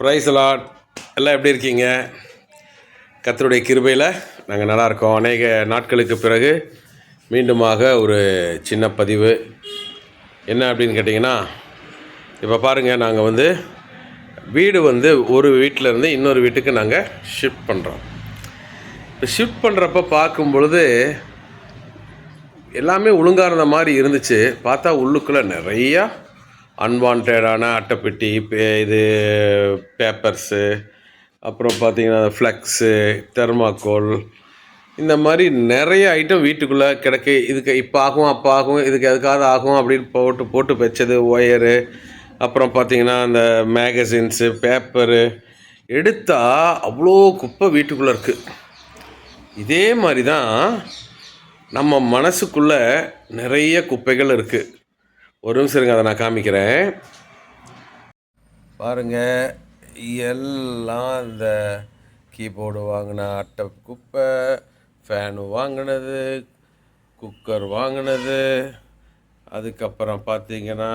Price lot எல்லாம் எப்படி இருக்கீங்க? கத்தருடைய கிருபையில் நாங்கள் நல்லா இருக்கோம். அநேக நாட்களுக்கு பிறகு மீண்டுமாக ஒரு சின்ன பதிவு. என்ன அப்படின்னு கேட்டிங்கன்னா இப்போ பாருங்கள் நாங்கள் வந்து வீடு வந்து ஒரு வீட்டில் இருந்து இன்னொரு வீட்டுக்கு நாங்கள் ஷிஃப்ட் பண்ணுறோம் இப்போ ஷிஃப்ட் பண்ணுறப்ப பார்க்கும் பொழுது எல்லாமே ஒழுங்காக இருந்த மாதிரி இருந்துச்சு. பார்த்தா உள்ளுக்குள்ளே நிறையா அன்வான்டான அட்டைப்பெட்டி பே இது பேப்பர்ஸு அப்புறம் பார்த்தீங்கன்னா ஃப்ளக்ஸு தெர்மாக்கோல் இந்த மாதிரி நிறைய ஐட்டம் வீட்டுக்குள்ளே கிடக்கு. இதுக்கு இப்போ ஆகும் அப்போ ஆகும் இதுக்கு எதுக்காவது ஆகும் அப்படின்னு போட்டு போட்டு வச்சது ஒயரு அப்புறம் பார்த்தீங்கன்னா அந்த மேகசின்ஸு பேப்பரு எடுத்தால் அவ்வளோ குப்பை வீட்டுக்குள்ளே இருக்குது இதே மாதிரி தான் நம்ம மனசுக்குள்ளே நிறைய குப்பைகள் இருக்குது ஒரு நிமிஷம் இருங்க அதை நான் காமிக்கிறேன். பாருங்க எல்லாம் இந்த கீபோர்டு வாங்கின அட்டை குப்பை ஃபேனு வாங்கினது குக்கர் வாங்கினது அதுக்கப்புறம் பார்த்தீங்கன்னா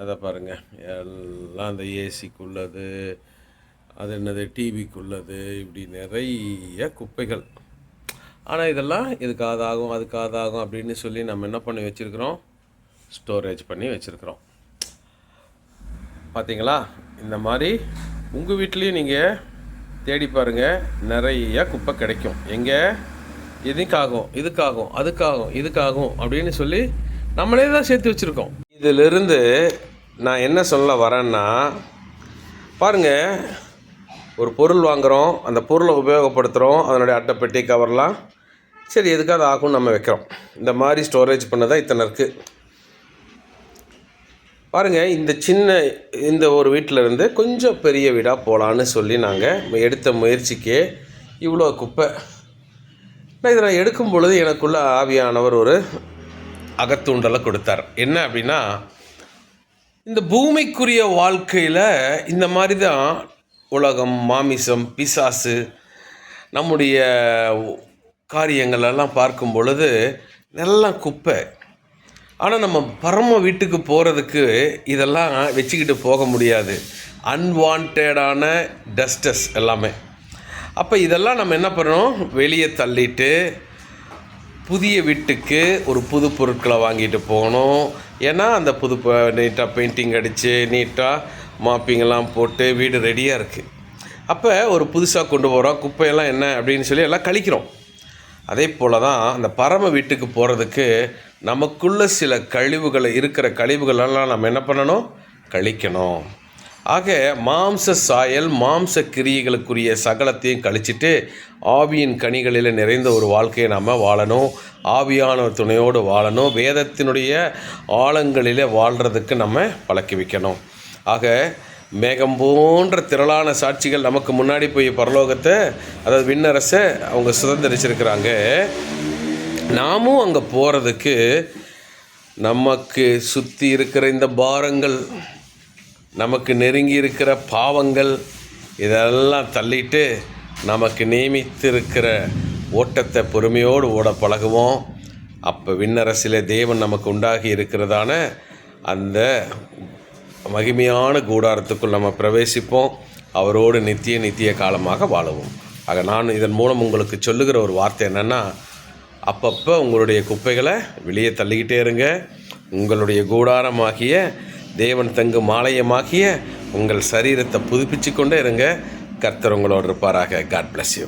அதை பாருங்கள் எல்லாம் அந்த ஏசிக்குள்ளது அது என்னது டிவிக்குள்ளது இப்படி நிறைய குப்பைகள். ஆனால் இதெல்லாம் இதுக்கு ஆதாகும் அதுக்கு ஆதாகும் அப்படின்னு சொல்லி நம்ம என்ன பண்ணி வச்சுருக்குறோம்? ஸ்டோரேஜ் பண்ணி வச்சுருக்குறோம். பார்த்தீங்களா இந்த மாதிரி உங்கள் வீட்லேயும் நீங்கள் தேடி பாருங்கள் நிறைய குப்பை கிடைக்கும். எங்கே? இதுக்காகும் இதுக்காகும் அதுக்காகும் இதுக்காகும் அப்படின்னு சொல்லி நம்மளே தான் சேர்த்து வச்சுருக்கோம். இதிலிருந்து நான் என்ன சொல்ல வரேன்னா பாருங்கள் ஒரு பொருள் வாங்குகிறோம் அந்த பொருளை உபயோகப்படுத்துகிறோம் அதனுடைய அட்டைப்பெட்டி கவர்லாம். சரி எதுக்காக அது ஆகும்னு நம்ம வைக்கிறோம். இந்த மாதிரி ஸ்டோரேஜ் பண்ணதான் இத்தனை இருக்குது பாருங்கள் இந்த சின்ன இந்த ஒரு வீட்டில் இருந்து கொஞ்சம் பெரிய வீடாக போகலான்னு சொல்லி நாங்கள் எடுத்த முயற்சிக்கே இவ்வளோ குப்பை. நான் இதை நான் எடுக்கும் பொழுது எனக்குள்ள ஆவியானவர் ஒரு அகத்தூண்டலை கொடுத்தார். என்ன அப்படின்னா இந்த பூமிக்குரிய வாழ்க்கையில் இந்த மாதிரி தான் உலகம் மாமிசம் பிசாசு நம்முடைய காரியங்கள் எல்லாம் பார்க்கும் பொழுது நல்லா குப்பை. ஆனால் நம்ம பரம வீட்டுக்கு போகிறதுக்கு இதெல்லாம் வச்சுக்கிட்டு போக முடியாது. அன்வான்டான டஸ்டஸ் எல்லாமே. அப்போ இதெல்லாம் நம்ம என்ன பண்ணணும்? வெளியே தள்ளிட்டு புதிய வீட்டுக்கு ஒரு புது பொருட்களை வாங்கிட்டு போகணும். ஏன்னா அந்த புது நீட்டாக பெயிண்டிங் அடித்து நீட்டாக மாப்பிங்கெல்லாம் போட்டு வீடு ரெடியாக இருக்குது அப்போ ஒரு புதுசாக கொண்டு போகிறோம் குப்பையெல்லாம் என்ன அப்படின்னு சொல்லி எல்லாம் கழிக்கிறோம். அதே போல் தான் அந்த பரம வீட்டுக்கு போகிறதுக்கு நமக்குள்ள சில கழிவுகளை இருக்கிற கழிவுகளெல்லாம் நம்ம என்ன பண்ணணும்? கழிக்கணும். ஆக மாம்ச சாயல் மாம்ச கிரியைகளுக்குரிய சகலத்தையும் கழிச்சிட்டு ஆவியின் கனிகளில் நிறைந்த ஒரு வாழ்க்கையை நம்ம வாழணும். ஆவியான துணையோடு வாழணும். வேதத்தினுடைய ஆழங்களிலே வாழ்கிறதுக்கு நம்ம பழக்கி வைக்கணும். ஆக மேகம் போன்ற திரளான சாட்சிகள் நமக்கு முன்னாடி போய் பரலோகத்தை அதாவது விண்ணரசை அவங்க சுதந்திரிச்சிருக்கிறாங்க. நாமும் அங்கே போகிறதுக்கு நமக்கு சுற்றி இருக்கிற இந்த பாரங்கள் நமக்கு நெருங்கி இருக்கிற பாவங்கள் இதெல்லாம் தள்ளிட்டு நமக்கு நியமித்திருக்கிற ஓட்டத்தை பொறுமையோடு ஓட பழகுவோம். அப்போ விண்ணரசிலே தேவன் நமக்கு உண்டாகி இருக்கிறதான அந்த மகிமையான கூடாரத்துக்குள் நம்ம பிரவேசிப்போம். அவரோடு நித்திய நித்திய காலமாக வாழுவோம். ஆக நான் இதன் மூலம் உங்களுக்கு சொல்லுகிற ஒரு வார்த்தை என்னென்னா அப்பப்போ உங்களுடைய குப்பைகளை வெளியே தள்ளிக்கிட்டே இருங்க. உங்களுடைய கூடாரமாகிய தேவன் தங்கும் மாலையமாகிய உங்கள் சரீரத்தை புதுப்பிச்சு கொண்டே இருங்க. கர்த்தர் உங்களோடு இருப்பாராக. God bless you